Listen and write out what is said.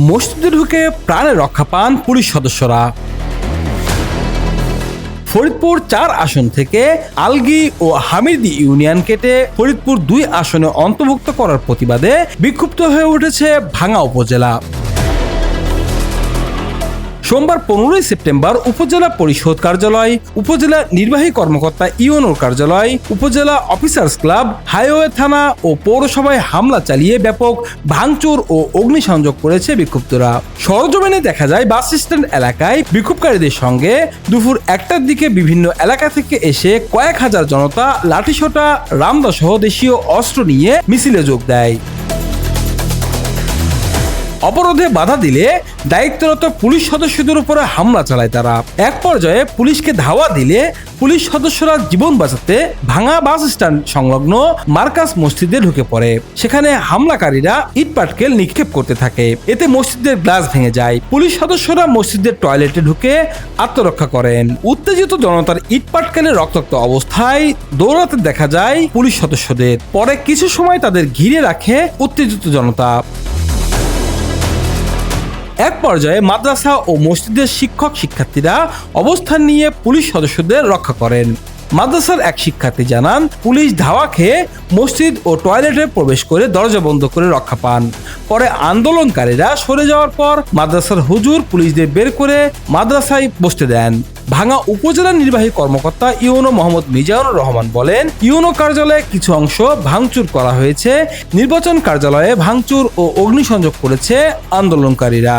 মসজিদে ঢুকে প্রাণে রক্ষা পান পুলিশ সদস্যরা। ফরিদপুর চার আসন থেকে আলগি ও হামিদি ইউনিয়ন কেটে ফরিদপুর দুই আসনে অন্তর্ভুক্ত করার প্রতিবাদে বিক্ষুব্ধ হয়ে উঠেছে ভাঙা উপজেলা। সোমবার পনেরোই সেপ্টেম্বর উপজেলা পরিষদ কার্যালয়, উপজেলা নির্বাহী কর্মকর্তা ইউনোর কার্যালয়, উপজেলা অফিসার্স ক্লাব, হাইওয়ে থানা ও পৌরসভায় হামলা চালিয়ে ব্যাপক ভাঙচুর ও অগ্নিসংযোগ করেছে বিক্ষুব্ধরা। সরজমিনে দেখা যায় বাস স্ট্যান্ড এলাকায় বিক্ষোভকারীদের সঙ্গে দুপুর একটার দিকে বিভিন্ন এলাকা থেকে এসে কয়েক হাজার জনতা লাঠিসোটা রামদা সহ দেশীয় অস্ত্র নিয়ে মিছিলে যোগ দেয়। অবরোধে বাধা দিলে দায়িত্বরত পুলিশ সদস্যদের উপরে হামলা চালায় তারা। এক পর্যায়ে পুলিশকে ধাওয়া দিলে পুলিশ সদস্যরা জীবন বাঁচাতে ভাঙা বাস স্ট্যান্ড সংলগ্ন মার্কাস মসজিদে ঢুকে পড়ে। সেখানে হামলাকারীরা ইট পাটকেল নিক্ষেপ করতে থাকে। এতে মসজিদের গ্লাস ভেঙে যায়। পুলিশ সদস্যরা মসজিদের টয়লেটে ঢুকে আত্মরক্ষা করেন। উত্তেজিত জনতার ইট পাটকেলে রক্তাক্ত অবস্থায় দৌড়াতে দেখা যায় পুলিশ সদস্যদের। পরে কিছু সময় তাদের ঘিরে রাখে উত্তেজিত জনতা। এক পর্যায়ে মাদ্রাসা ও মসজিদের শিক্ষক শিক্ষার্থীরা অবস্থান নিয়ে পুলিশ সদস্যদের রক্ষা করেন। মাদ্রাসার এক শিক্ষার্থী জানান, পুলিশ ধাওয়া খেয়ে মসজিদ ও টয়লেটে প্রবেশ করে দরজা বন্ধ করে রক্ষা পান। পরে আন্দোলনকারীরা সরে যাওয়ার পর মাদ্রাসার হুজুর পুলিশদের বের করে মাদ্রাসায় বসতে দেন। ভাঙা উপজেলা নির্বাহী কর্মকর্তা ইউনো মোহাম্মদ মিজানুর রহমান বলেন, ইউনো কার্যালয়ে কিছু অংশ ভাঙচুর করা হয়েছে। নির্বাচন কার্যালয়ে ভাঙচুর ও অগ্নিসংযোগ করেছে আন্দোলনকারীরা।